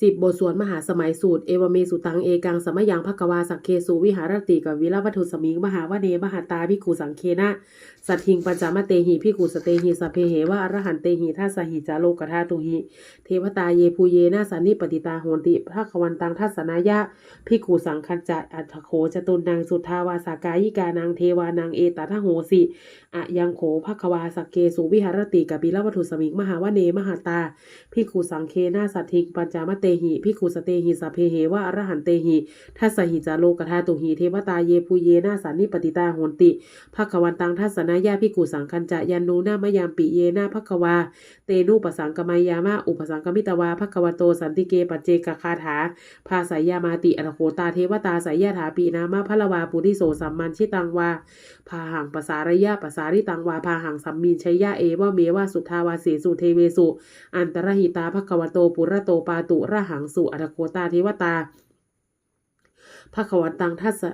สิบบทสวดมหาสมัยสูตร เอวเมสุตังเอกังสมยังภควาสักเคสุวิหารติกับวิลวัตถุสมิงมหาวเนมหาตาพิกุสังเคนะ สัทธิงปัญจมะเตหิพิกุสเตหิสเพเหวะอรหันเตหิทัสสหิจาโลกธาตุหิ เทวตาเยภูเยนะสันนิปติตาโหติภควันตังทัสสนายะพิกุสังคัญจะอัตโขจตุนนางสุทาวาสากายิกานางเทวานางเอตทโหสิอะยังโขภควาสักเคสุวิหารติกับวิลวัตถุสมิงมหาวเนมหาตาพิกขุสังเคนาสัตถิงปัญจามะเตหิพิกุสเตหิสัพเพเหวะอรหันเตหิทัสหิจาโลกธาตุหิเทวตาเยภูเยนาสันนิปติตาโหนติภควันตังทัสสนายาพิกุสังคัญจะยันนูนามยามปิเยนาภควา เตนุปสังกมายามะอุปสังกมิตวาภควโตสันติเกปเจกคาถาภาสายามาติอรโคตาเทวตาสายาถาปีนามะพะละวาปุริโสสัมมันชิตังวาพาหังปสารยะปสาริตังวาพาหังสัมมีนชัยยะเอวะเมวะสุทาวาเสสุเทเวสุ อันตรหิตาภควโตปุระโตปาตุระหังสุอรโคตาเทวตาภควันตังทัสสะ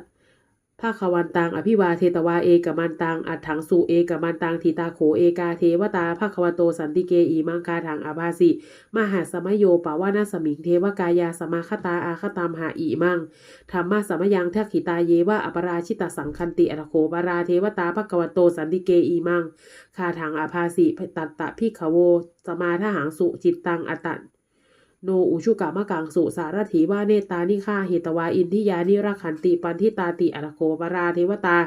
ภาควันตังอภิวาเทตวาเอกมันตังอัฏถังสุเอกมันตังทิตาโขเอกาเทวตาภควโตสันติเกอีมังคาถังอาภาสิมหาสมโยปาวานาสมิงเทวกายาสมาคตาอาคตามหาอีมังธรรมะสมยังทักขิตาเยวะอปราชิตสังคันติอรโคปาราเทวตาภควโตสันติเกอีมังคาถังอาภาสิตัตตะพิขโวสมาทหังสุจิตตังอตัน โนอุชุกามะกังสุสารถีว่าเนตานิฆาเหตวาอินทิยานิรักขันติปันทิตาติอรโคปาราเทวตา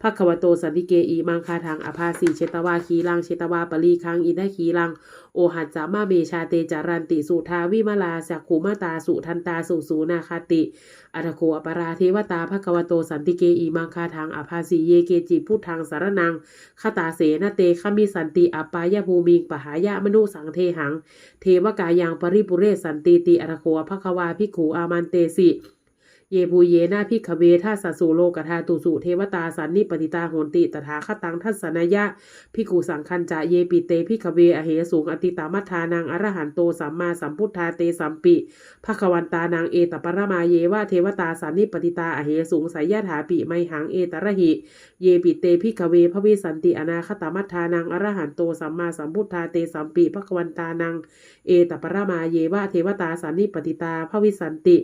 ภควโตสันติเกอีมังคาทางอภาสีเชตวาคีลังเชตวาปรีคังอินทคีลัง โอหันจามาเมชาเตจารันติสุทาวิมาลาสักขุมาตาสุทันตาสุสูนาคาติ อัตโคอปราเทวตาภควโตสันติเกอีมังคาทางอภาสีเยเกจิพุทธังสารนังคตาเสนาเตขมิสันติอปายภูมิงปหายะมนุสังเทหัง เทวกายังปริปุเรศสันติติอัตโคภควาภิกขูอามันเตสิ เยภูเยนาพิกเวทัสสสุโลกธาตุสุเทวตาสันนิปติตาโหนติตถาคตังทัสสนยะพิกุสังคัญจะเยปิเตพิกเวอเหสูงอติตามัทธานังอรหันโตสัมมาสัมพุทธาเตสัมปิภควันตานางเอตปรมาเยวะเทวตาสันนิปติตาอเหสูงสายยะถาปิไมหังเอตระหิ เยปิเตพิกเวพระวิสันติอนาคตามัทธานังอรหันโตสัมมาสัมพุทธาเตสัมปิภควันตานังเอตปรมาเยวะเทวตาสันนิปติตาพระวิสันติ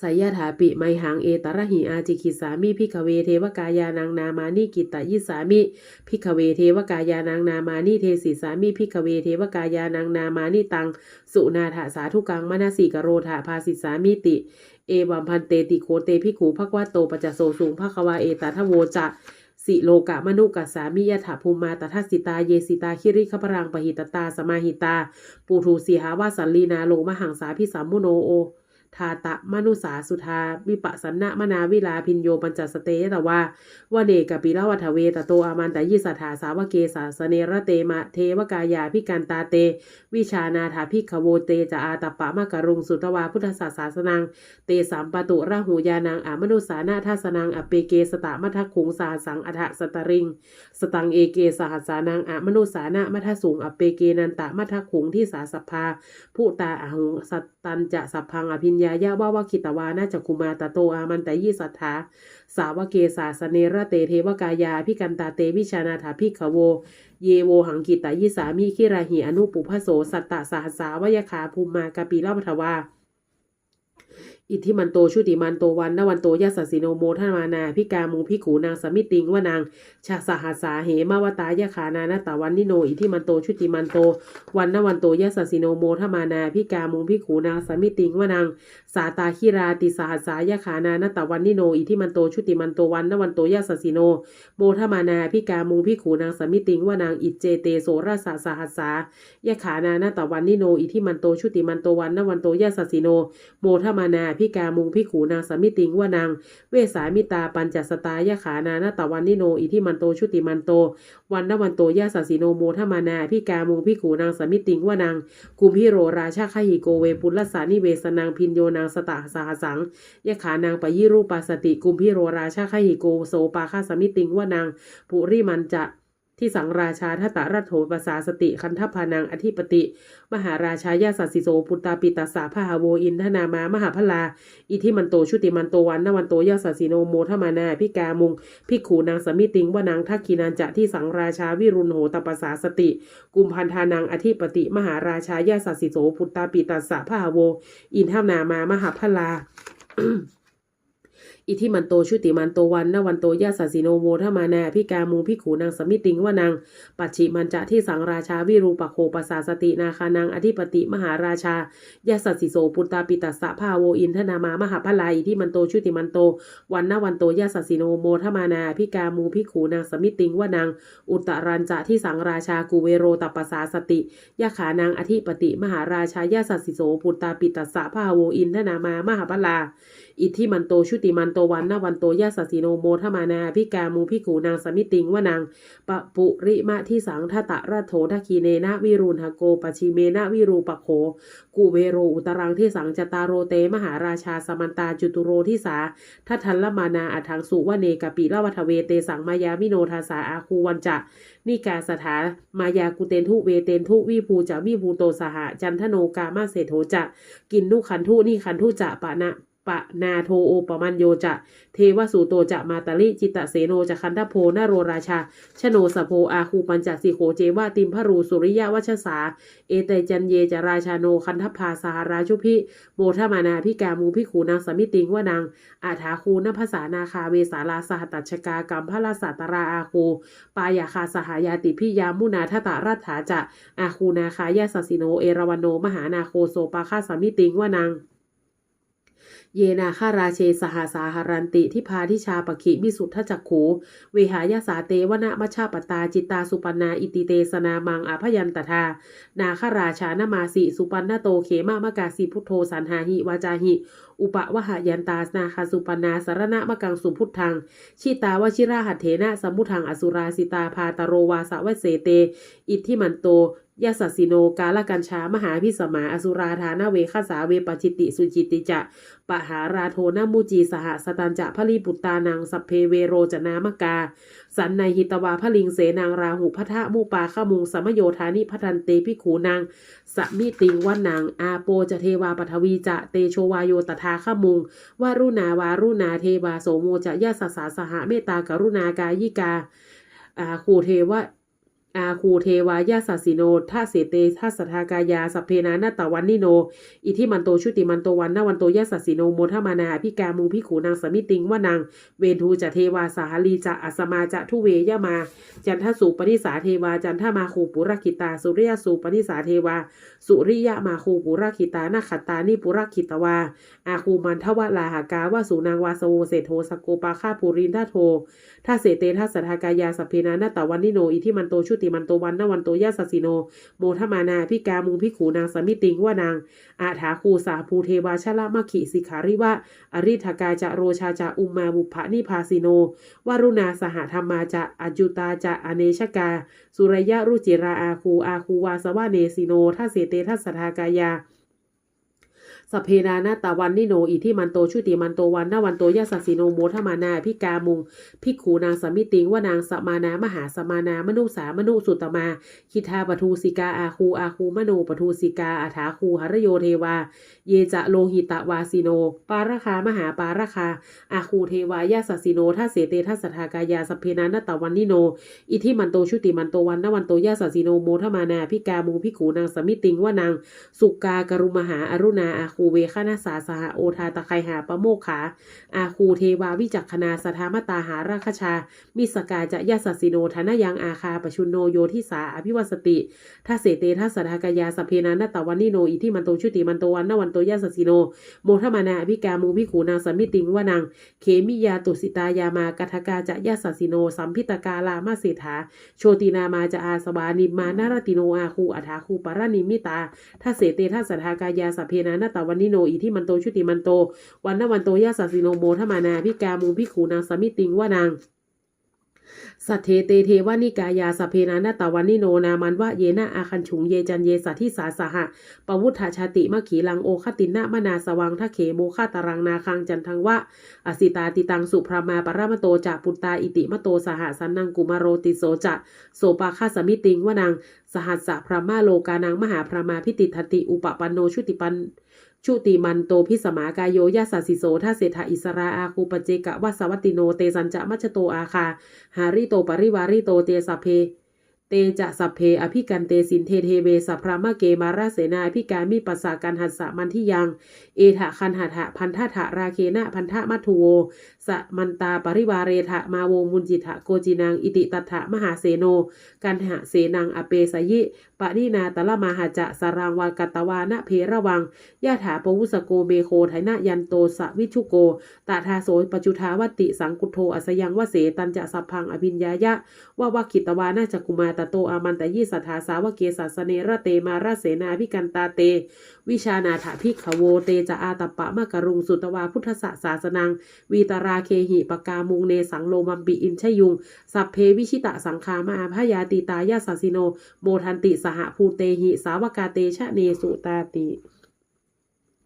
สายยถาปิไมหังเอตระหิอาจิกิสามิพิกเวเทวกายานางนามานิกิตตยิสามิพิกเวเทวกายานางนามานิเทสิสามิพิกเวเทวกายานางนามานิตัง สุนาถาสาธุกังมนาสีกโรธาภาสิสามิติ เอวัมพันเตติโคเตพิขูภควาโตปัจจโสสูงภควาเอตาทโวจะสิโลกะมนุกัสสามิยถาภูมาตทัสิตาเยสิตาคิริขปรังปหิตตาสมาหิตา ปูทูสีหาวาสันลีนาโลมหังสาพิสัมมุโนโอ ทาตะมนุสาสุธาวิปัสสนนะมนาวิลาพินโยปัญจสเตยตว่าวเนกปิลวัฏเวตโตอามันตยิสัทธาสาวเกสาสเนระเตมะเทวกายาพิกันตาเต วิชานาถาพิขโวเตจะอาตปะมะกะรุงสุตวาพุทธศาสาสนัง เตสามปตุระหูยานางอามนุสานาทัสนังอเปเกสตะมัทคุงสาสังอัฏสตริง สตังเอเกสหัสานังอะมนุสานะมัทสุงอเปเกนันตะมัทคุงที่สาสภาผู้ตาอาหุงสัต ตันจะสัพพังอภิญญายะว่าวคิตวานาจักคุมาตะโตอามันตะยิสัทธาสาวเกสาสเนระเตเทวกายาพิกันตาเตวิชานาถาพิขโว เยโวหังกิตายิสามีคิราหิอนุปุพโสสัตตะสหัสสาวยคาภูมากปีลาภทวา อิทธิมันโตชุติมันโตวันนวันโตยัสสสิโนโมทมานาพิกามุงพิขูนางสมิติงวานางชาสหัสสาเหมาวตายะขานานาตาวันนิโนอิทธิมันโตชุติมันโต วันนวันโตยัสสสิโนโมทมานาพิกามุงพิขูนางสมิติงวานางสาตาคิราติสหัสสายะขานานาตาวันนิโนอิทธิมันโตชุติมันโตวันนวันโตยัสสสิโนโมทมานาพิกามุงพิขูนางสมิติงวานางอิจเจเตโสราสาสหัสสายะขานานาตาวันนิโนอิทธิมันโตชุติมันโตวันนวันโตยัสสสิโนโมทมานาพิกามุงพิขูนางสมิติงว่านางเวสามิตาปัญจสตายะขานานาตวันนิโนอิทิมันโตชุติมันโต วันนวันโตยะสสสิโนโมทมานาพิกามุงพิขูนางสมิติงว่านางกุมพิโรราชาขหิโกเวปุลสานิเวสนางพินโยนางสตาสหสังยะขานางปยิรูปาสติกุมพิโรราชาขหิโกโสปาคาสมิติงว่านางปุริมันจะ ที่สังราชาทัตตรัตโถปสาสติ คันทพานังอธิปติ มหาราชายาสัสิโสปุตตาปิตัสสะพหาโวอินทนามามหาพลา อิทิมันโตชุติมันโตวันนวันโตยาสัสิโนโมทมานาพิกามุงพิขูนางสมิติงวนางทักขีนานจะที่สังราชาวิรุณโหตปสาสติ กุมพันธานังอธิปติ มหาราชายาสัสิโสปุตตาปิตัสสะพหาโว อินทนามามหาพลา อิทิมันโตชุติมันโตวันนวันโตยาสสิโนโมทมานาพิกามูพิขูนางสมิติงวานางปัจฉิมันจะที่สังราชาวิรูปโคปัสาสตินาคานางอธิปติมหาราชายาสสิโสปุตตาปิตัสสะภาโวอินทนามามหาพลาอิทิมันโตชุติมันโตวันนวันโตยาสสิโนโมทมานาพิกามูพิขูนางสมิติงวานางอุตรันจะที่สังราชากูเวโรตปัสาสติยาขานางอธิปติมหาราชายาสสิโสปุตตาปิตัสสะภาโวอินทนามามหาพลา อิทธิมันโตชุติมันโตวันนาวันโตยาสสิโนโมทมานาพิกามูพิกูนางสมิติงว่านางปะปุริมะที่สังทตะระโถทักคีเนนะวิรุณหโกปชิเมนะวิรูปโขกูเวโรอุตรังที่สังจตารโรเตมหาราชาสมันตาจุตุโรที่สาทัทันละมานาอัทังสุวเนกปิละวัทเวเตสังมายาวิโนทาสาอาคูวันจะนิกาสถามายากุเตนทุเวเตนทุวิภูจะวิภูโตสหะจันทโนกามาเศโถจะกินนุขันทุนี่ขันทุจะปะนะ ปะนาโทโอปมันโยจะ เทวสูโตจะมาตาลิจิตตเสโนจะคันทโพนโรราชา ชโนสโพอาคูปัญจสิโขเจวาติมพรูสุริยวัชสา เอเตจันเยจะราชาโนคันทพาสหราชุพิโมทมานาพิกามูพิขูนางสมิติงว่านางอาถาคูนภาษานาคาเวสาลาสหตัชกากรรมพระราสาตราอาคูปายาคาสหายาติพิยามุนาทตารัฐาจะอาคูนาคายาสสิโนเอราวันโนมหานาโคโซปาคาสมิติงว่านางเยนาคาราเชสหาสาหารันติที่พาทิชาปขิมิสุทธจักขูเวหายาสาเตวนะมัชชาปตาจิตตาสุปนาอิติเตสนามังอาพยันตทา นาคาราชานมาสิสุปันนาโตเขมามกาสิพุทโธสันหาหิวาจาหิ อุปะวหายันตาสนาคาสุปนาสารณะมะกังสุพุทธัง ชิตาวชิราหัตเถนะสมุทังอสุราสิตาพาตโรวาสวเสเต อิทธิมันโตยาสสิโนกาลกัญชามหาพิสมาอสุราธานาเวคสาเวปจิติสุจิติจะปะหาราโทนามุจีสหสตันจะพลีปุตตานังสัพเพเวโรจนามกา สันในหิตวาพลิงเสนางราหุพัทะมุปาขมุงสมโยธานิพัทันเตพิขูนางสมิติงวันนางอาโปจะเทวาปทวีจะเตโชวายโยตถาขมุงวารุณาวารุณาเทวาโสโมจะยาสสาสหเมตตากรุณากายิกาอาคูเทวะ อาคูเทวายาสสิโนท่าเสเตท่าสทากายาสพเพนานาตวันนิโน อิทิมันโตชุติมันโตวันนาวันโตยาสสิโนโมทมานาพิกามูพิขูนางสมิติงว่านางเวนทูจะเทวาสาหลีจะอัสมาจะทุเวยามา จันทสุปนิสาเทวาจันทมาคูปุรคิตา สุริยสุปนิสาเทวา สุริยมาคูปุรคิตานาขตานิปุรคิตวา อาคูมันทวลาหากาวาสุนางวาสโวเศโทสกโกปาคาปุรินทาโทถ้าเสเตทัสสทากายาสพเพนานาตวันนิโน อิทิมันโตชุติมันโตวันนาวันโตยาสสิโน โมทมานาพิกามุงพิขูนางสมิติงว่านาง อาถาคูสาภูเทวาชละมะขิสิขาริวะอริธกาจะโรชาจะอุมมาบุพะนิพาสิโนวารุณาสหธรรมาจะอจุตาจะอเนชกา สุรยะรุจิราอาคูอาคูวาสวะเนสิโนทัาเสเตทัสสทากายา สพเพนานาตาวันนิโนอิทิมันโตชุติมันโตวันนาวันโตยาสสสิโนโมทมานาพิกามุงพิกขูนางสมิติงว่านางสมานามหาสมานามนุสามนุสุตมา คิทาปทูสิกาอาคูอาคูมโนปทูสิกาอาถาคูหรโยเทวา เยจะโลหิตะวาสิโน ปาราคามหาปาราคา อาคูเทวายาสสสิโนทัสเสเตทัสสทากายาสพเพนานาตาวันนิโน อิทิมันโตชุติมันโตวันนาวันโตยาสสสิโนโมทมานาพิกามุงพิกขูนางสมิติงว่านางสุกากรุมหาอรุณาอาคคูเวคณาสาสหโอทาตะไคหาปะโมกขา อาคูเทวาวิจักขณาสทามตาหาราคชา มิสกาจะยาสสสิโนธนยังอาคาปชุนโนโยทิสาอภิวัสติทัเสเตทัสสทากายาสเพนานาตวันนิโนอิทิมันโตชุติมันโตวันนาวันโตยาสสสิโน โมทมานาอภิกามูพิขูนางสัมมิติงว่านางเขมิยาตุสิตายามากทกาจะยาสสสิโน สัมพิตกาลามาเศรษฐาโชตินามาจะอาสวานิมานารติโนอาคูอัฐาคูปารานิมิตาทัเสเตทัสสทากายาสเพนานาตวันนิโนอิทิมันโตชุติมันโต วันนวันโตยาสสสิโนโมทมานาพิกามูพิขูนางสัมมิติงว่านางสัทเทเตเทวานิกายาสเพนานาตาวันนิโนนามันวะเยนะอาคันฉุงเยจันเยสัทธิสาสหะปวุฒาชาติมะขีลังโอคตินะมนาสวังทะเขโมฆาตารังนาคังจันทังวะอสิตาติตังสุพรามาปรามโตจะปุตตาอิติมโตสหสันนังกุมารโรติโสจะโสปาคาสมิติงวนังสหัสสะพรามาโลกานังมหาพรามาพิติทัตติอุปปันโนชุติปัน ชุติมันโตพิสมากายโยยาสัสิโสท่าเศรษฐอิสราอาคูปเจกะวัสวัตติโนเตสัญจะมัชโตอาคา หาริโตปริวาริโตเตสัพเพ เตจะสัพเพอภิกันเตสินเทเทเวสัพพรามะเกมาราเสนาอภิการมิปัสสากันหัสสะมันที่ยัง เอถะคันหัตถะพันธะถะราเคนะพันธะมัทุโวสะมันตาปริวาเรถะมาโวมุนจิทะโกจินังอิติตัฐะมหาเสโน กันหะเสนังอเปสยิปะนินาตละมาหาจะสรังวากัตตวานะเพระวังยะถาปวุสโกเมโคไทนะยันโตสวิชุโกตาทาโสปจุทาวติสังกุโทอัสยังวเสตันจะสัพพังอภิญญายะว่าวาคิตวานาจักุมาตโตอามันตยิสัทธาสาวเกสัสเนระเตมาราเสนาพิกันตาเต วิชานาถพิขโวเตจะอาตปะมะกรุงสุตวาพุทธสสาสนัง วีตราเคหิปกามุงเนสังโลมัมปิอินชยุง สัพเพวิชิตะสังคามาพยาติตายาสสิโน โมทันติสหภูเตหิสาวกาเตชะเนสุตาติ